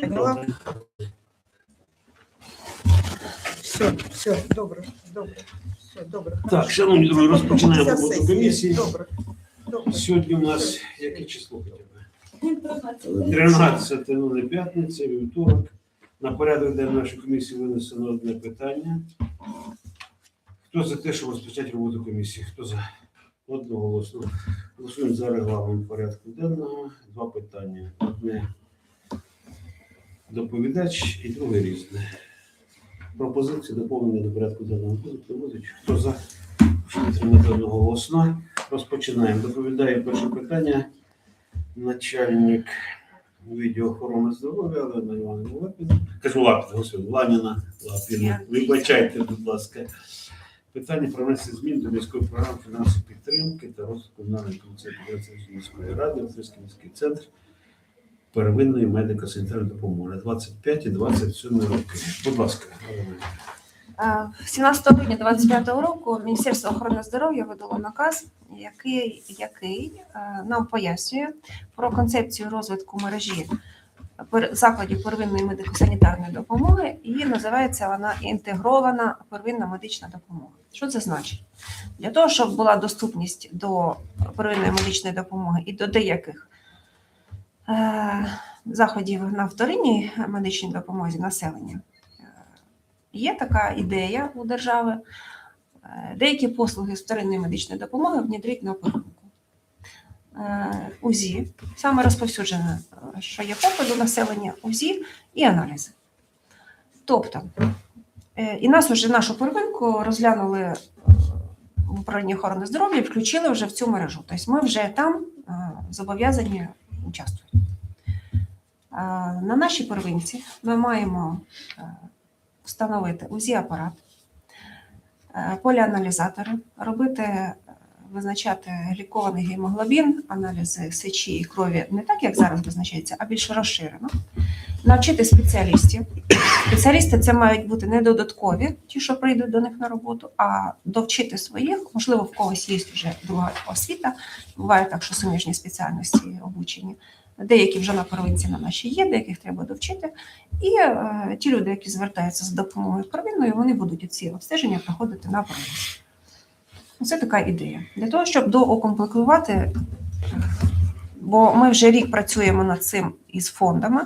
Поняла? Все, все, добре, добре. Все, добре. Так, шановні друзі, розпочинаємо роботу сесія. комісії. Добре. Добре. Сьогодні у нас яке число хоча б? 13 ну, не п'ятниця, вівторок. На порядок денний нашої комісії винесено одне питання. Хто за те, щоб розпочати роботу комісії? Хто за? Одноголосно. Голосуємо за регламент порядку денного. Два питання. Одне доповідач і друге різне. Пропозиції доповнення до порядку денного будуть, будуть. Хто за? Підтримати одноголосно. Розпочинаємо. Доповідає перше питання. Начальник відділу охорони здоров'я Олена Івановна Лапіна. Кажу Лапіна, господи, Ланіна Лапіна. Вибачайте, будь ласка. Питання про внесення змін до міської програми фінансової підтримки та розвитку комунальної комісії міської ради, Український міський центр первинної медико-санітарної допомоги на 25 і 27 роки. Будь ласка, Олена. Е, 17 грудня 2025 року Міністерство охорони здоров'я видало наказ, який, який е, нам пояснює про концепцію розвитку мережі закладів первинної медико-санітарної допомоги, і називається вона інтегрована первинна медична допомога. Що це значить? Для того, щоб була доступність до первинної медичної допомоги і до деяких заходів на вторинній медичній допомозі населення. е, Є така ідея у держави. е, Деякі послуги з вторинної медичної допомоги внідрить на первинку. Е, УЗІ, саме розповсюджене, е, що є попит до населення, УЗІ і аналізи. Тобто, е, і нас уже нашу первинку розглянули е, в управлінні охорони здоров'я, включили вже в цю мережу. Тобто ми вже там е, зобов'язані участвувати. Е, На нашій первинці ми маємо е, встановити УЗІ-апарат, е, поліаналізатори, робити, е, визначати глікований гемоглобін, аналізи сечі і крові не так, як зараз визначається, а більш розширено. Навчити спеціалістів. Спеціалісти це мають бути не додаткові, ті, що прийдуть до них на роботу, а довчити своїх. Можливо, в когось є вже друга освіта. Буває так, що суміжні спеціальності обучені. Деякі вже на первинці на нашій є, деяких треба довчити. І е, ті люди, які звертаються з допомогою первинної, вони будуть ці обстеження проходити на первинці. Це така ідея. Для того, щоб доукомплектувати, бо ми вже рік працюємо над цим із фондами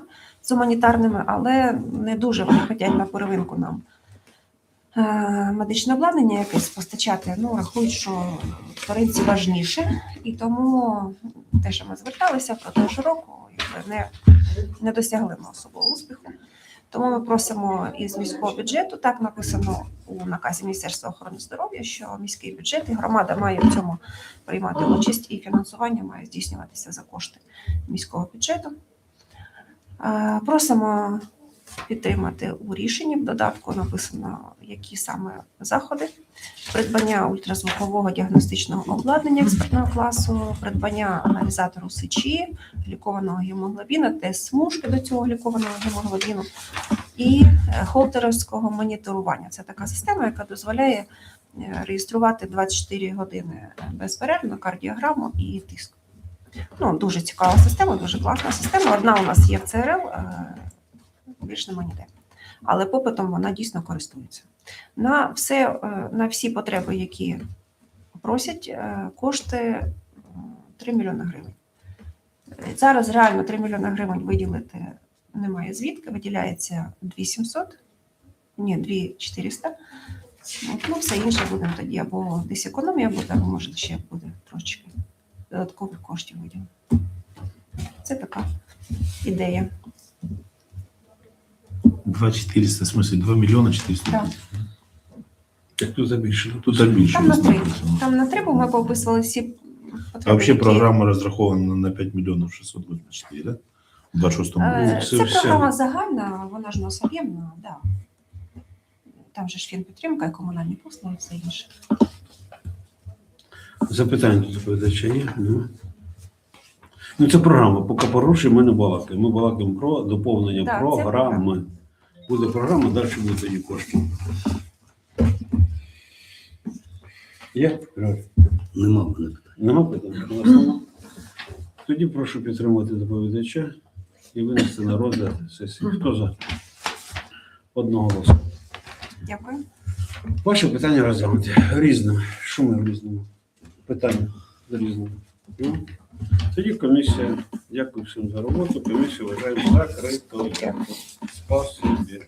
з гуманітарними, але не дуже вони хочуть на первинку нам е, медичне обладнання якесь постачати. Ну, рахують, що вторинці важніше, і тому те, що ми зверталися протягом року, не, не досягли ми особого успіху. Тому ми просимо із міського бюджету, так написано у наказі Міністерства охорони здоров'я, що міський бюджет і громада має в цьому приймати участь, і фінансування має здійснюватися за кошти міського бюджету. Е, Просимо підтримати у рішенні. В додатку написано, які саме заходи придбання ультразвукового діагностичного обладнання експертного класу, придбання аналізатору сечі, лікованого гемоглобіна, тест смужки до цього лікованого гемоглобіну і е, холтеровського моніторування. Це така система, яка дозволяє е, реєструвати 24 години безперервно кардіограму і тиск. Ну, дуже цікава система, дуже класна система. Одна у нас є в ЦРЛ, е, більш нема ніде. Але попитом вона дійсно користується. На, все, е, на всі потреби, які просять, е, кошти е, 3 мільйони гривень. Зараз реально 3 мільйони гривень виділити немає звідки, виділяється 2700, ні, 2400. Ну, все інше будемо тоді або десь економія буде, або може ще буде додаткових коштів виділено. Це така ідея. 2 400, в смысле 2 миллиона 400 Да. тысяч. Як тут забільшено? Тут так більше. Там на три. Там на три, бо ми пописували всі потреби. А вообще які- программа разрахована на 5 миллионов 684, да? В 26 Е, году. Це це все. програма загальна, вона ж у нас об'ємна, да. Там же ж фінпідтримка і комунальні послуги, все інше. Запитання до доповідача є? Нема? Ну, це програма. Поки порушуємо, ми не балакаємо. Ми балакаємо про доповнення Так, це програми. Буде програма, далі будуть тоді кошти. Є? Нема в мене питань. Нема питань? Голосуємо. Тоді прошу підтримати доповідача і винести на розгляд сесії. Хто за? Одного голосу. Дякую. Ваше питання розглянути. Різне. Що ми в різному? Питання з різним. Ну, тоді комісія. Дякую всім за роботу. Комісію вважаємо закритою. Спасибі.